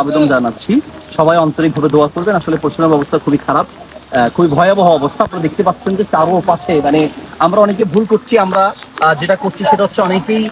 আবেদন জানাচ্ছি। সবাই দোয়া করবেন। আসলে অবস্থা খুবই খারাপ খুবই ভয়াবহ অবস্থা। দেখতে পাচ্ছেন যে চারোপাশে মানে আমরা অনেকে ভুল করছি, আমরা যেটা করছি সেটা হচ্ছে অনেকেই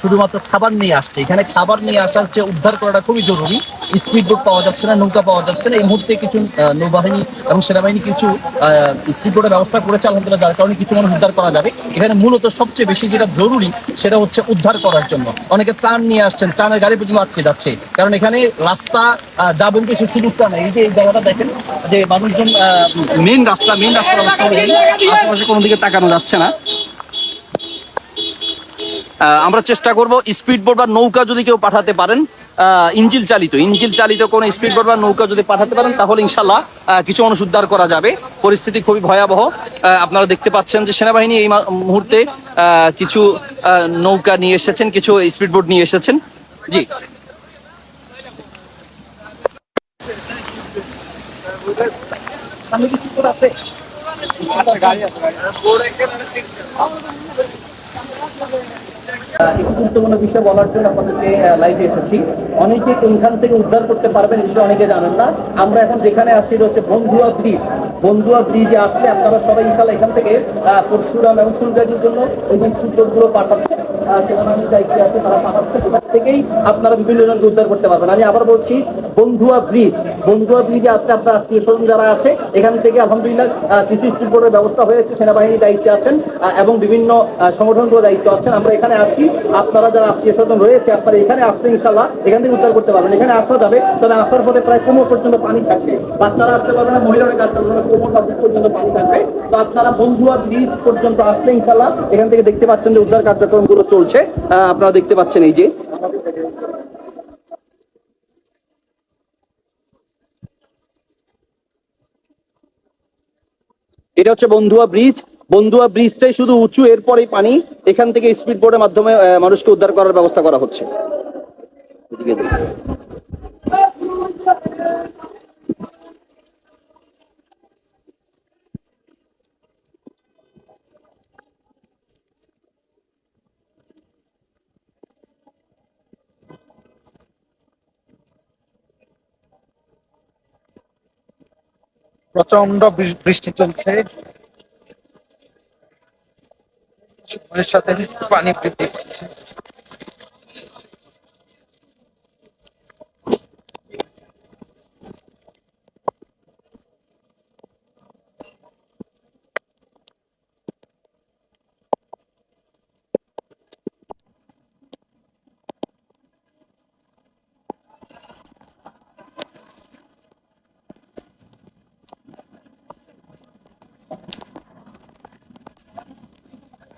শুধুমাত্র খাবার নিয়ে আসছে। এখানে খাবার নিয়ে আসার চেয়ে উদ্ধার করাটা খুবই জরুরি। স্পিড বোট পাওয়া যাচ্ছে না, নৌকা পাওয়া যাচ্ছে না। এই মুহূর্তে কিছু নৌবাহিনী এবং সেনাবাহিনী কিছু স্পিড বোটের ব্যবস্থা করেছে, আলহামদুলিল্লাহ, যার কারণে কিছু মানুষ উদ্ধার করা যাবে। এখানে মূলত সবচেয়ে বেশি যেটা জরুরি, সেটা হচ্ছে উদ্ধার করার জন্য। অনেকে ত্রাণ নিয়ে আসছেন, ত্রাণের গাড়ি পর্যন্ত আটকে যাচ্ছে। কারণ এখানে রাস্তা যাবেন সে সুযোগটা নেই। এই যে এই জায়গাটা দেখেন, যে মানুষজন মেন রাস্তা মেন অবস্থা আশেপাশে কোনো দিকে তাকানো যাচ্ছে না। আমরা চেষ্টা করব স্পিড বোট বা নৌকা যদি কেউ পাঠাতে পারেন। ইঞ্জিল চালিত। ইঞ্জিল চালিত কোনো স্পিড বোট বা নৌকা যদি পাঠাতে পারেন, তাহলে ইনশাল্লাহ কিছু মানুষ উদ্ধার করা যাবে। পরিস্থিতি খুবই ভয়াবহ। আপনারা দেখতে পাচ্ছেন যে সেনাবাহিনী এই মুহূর্তে কিছু নৌকা নিয়ে এসেছেন, কিছু স্পিড বোট নিয়ে এসেছেন। জি। করে আছে? একটু গুরুত্বপূর্ণ বিষয় বলার জন্য আপনাদেরকে লাইভে এসেছি। অনেকে থেকে উদ্ধার করতে পারবেন অনেকে জানেন না। আমরা এখন যেখানে আছি হচ্ছে বন্ধুয়া ব্রিজ। বন্ধুয়া ব্রিজে আসলে আপনারা সবাই ইনশাল্লাহ এখান থেকে পরশুরাম এবং ফুলগাড়ির জন্য ওই যে সুন্দরগুলো পাঠাচ্ছে সেনাবাহিনী দায়িত্বে আছে সেখান আপনারা বিভিন্ন জনকে উদ্ধার করতে পারবেন। আমি আবার বলছি বন্ধুয়া ব্রিজ। বন্ধুয়া ব্রিজে আসলে আপনার আত্মীয় স্বজন যারা আছে এখান থেকে আলহামদুলিল্লাহ বোর্ডের ব্যবস্থা হয়েছে সেনাবাহিনী দায়িত্বে আছেন এবং বিভিন্ন আহ, সংগঠনগুলো দায়িত্ব আছেন আমরা এখানে আছি। আপনারা যারা আত্মীয় স্বজন রয়েছে, আপনারা এখানে আসলে ইনশাল্লাহ এখান থেকে উদ্ধার করতে পারবেন। এখানে আসা যাবে, তবে আসার পথে প্রায় কোমর পর্যন্ত পানি থাকবে। বাচ্চারা আসতে পারবে না মহিলারা আসতে পারবে না কোমর পর্যন্ত পানি থাকবে। তো আপনারা বন্ধুয়া ব্রিজ পর্যন্ত আসলে ইনশাল্লাহ এখান থেকে দেখতে পাচ্ছেন যে উদ্ধার কার্যক্রমগুলো চলছে। আপনারা দেখতে পাচ্ছেন এই যে। এটা হচ্ছে বন্ধুয়া ব্রিজ। বন্ধুয়া ব্রিজটাই শুধু উঁচু, এরপরেই পানি। এখান থেকে স্পিড বোর্ডের মাধ্যমে মানুষকে উদ্ধার করার ব্যবস্থা করা হচ্ছে। প্রচণ্ড বৃষ্টি চলছে। সাথে পানি বৃদ্ধি পাচ্ছে।